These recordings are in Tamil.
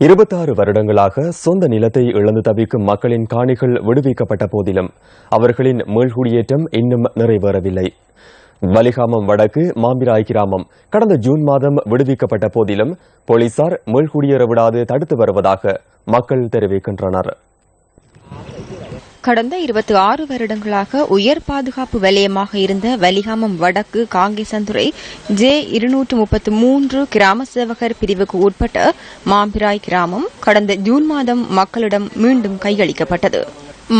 இருபத்தாறு வருடங்களாக சொந்த நிலத்தை இழந்து தவிக்கும் மக்களின் காணிகள் விடுவிக்கப்பட்ட போதிலும் அவர்களின் மீள்குடியேற்றம் இன்னும் நிறைவேறவில்லை. வலிகாமம் வடக்கு மாம்பிராய் கிராமம் கடந்த ஜூன் மாதம் விடுவிக்கப்பட்ட போதிலும் போலீசார் மீள்குடியேற விடாது தடுத்து வருவதாக மக்கள் தெரிவிக்கின்றனர். கடந்த இருபத்தி ஆறு வருடங்களாக உயர் பாதுகாப்பு வலயமாக இருந்த வலிகாமம் வடக்கு காங்கேசந்துறை ஜே இருநூற்று முப்பத்து மூன்று கிராம சேவகர் பிரிவுக்கு உட்பட்ட மாம்பிராய் கிராமம் கடந்த ஜூன் மாதம் மக்களிடம் மீண்டும் கையளிக்கப்பட்டது.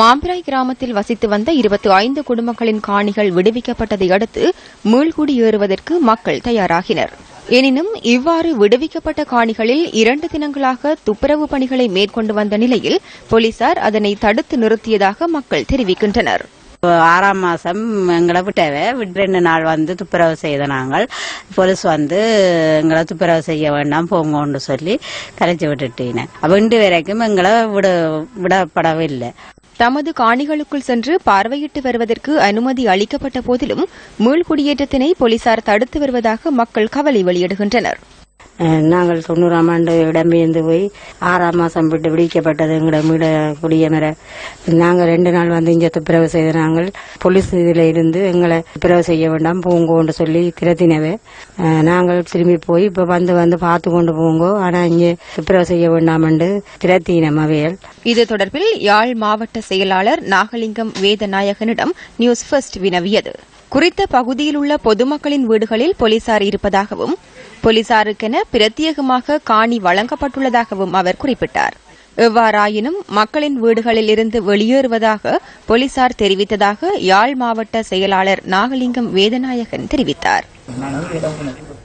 மாம்பிராய் கிராமத்தில் வசித்து வந்த இருபத்தி ஐந்து குடும்பங்களின் காணிகள் விடுவிக்கப்பட்டதை அடுத்து மீள்குடியேறுவதற்கு மக்கள் தயாராகினர். எனினும் இவ்வாறு விடுவிக்கப்பட்ட காணிகளில் இரண்டு தினங்களாக துப்புரவு பணிகளை மேற்கொண்டு வந்த நிலையில் போலீசார் அதனை தடுத்து நிறுத்தியதாக மக்கள் தெரிவிக்கின்றனர். ஆறாம் மாசம் எங்களை விட்டவே ரெண்டு நாள் வந்து துப்புரவு செய்த நாங்கள். போலீஸ் வந்து எங்களை துப்புரவு செய்ய வேண்டாம் போங்கன்னு சொல்லி கரைச்சி விட்டுட்டீங்க. அப்ப இன்று வரைக்கும் எங்களை விட விடப்படவில்லை. தமது காணிகளுக்குள் சென்று பார்வையிட்டு வருவதற்கு அனுமதி அளிக்கப்பட்ட போதிலும் மீள்குடியேற்றத்தினை போலீசார் தடுத்து வருவதாக மக்கள் கவலை வெளியிடுகின்றனர். நாங்கள் தொண்ணூறாம் ஆண்டு இடம்பெயர்ந்து போய் ஆறாம் மாசம் விட்டு விடிக்கப்பட்டது எங்களோட மீட குடியமர. நாங்கள் ரெண்டு நாள் வந்து இங்கே துப்புரவு செய்த நாங்கள் போலீஸ் இதில் இருந்து எங்களை துப்புரவு செய்ய வேண்டாம் போங்கோன்னு சொல்லி திரத்தினவே அஹ் நாங்கள் திரும்பி போய் இப்போ வந்து வந்து பார்த்து கொண்டு போங்கோ ஆனால் இங்கே துப்புரவு செய்ய வேண்டாம்னு திரத்தினம் அவையல் இது தொடர்பில் யாழ் மாவட்ட செயலாளர் நாகலிங்கம் வேதநாயகனிடம் நியூஸ் ஃபர்ஸ்ட் வினவியது. குறித்த பகுதியில் உள்ள பொதுமக்களின் வீடுகளில் போலீசார் இருப்பதாகவும் போலீசாருக்கென பிரத்யேகமாக காணி வழங்கப்பட்டுள்ளதாகவும் அவர் குறிப்பிட்டார். எவ்வாறாயினும் மக்களின் வீடுகளில் இருந்து வெளியேறுவதாக போலீசார் தெரிவித்ததாக யாழ் மாவட்ட செயலாளர் நாகலிங்கம் வேதநாயகன் தெரிவித்தார்.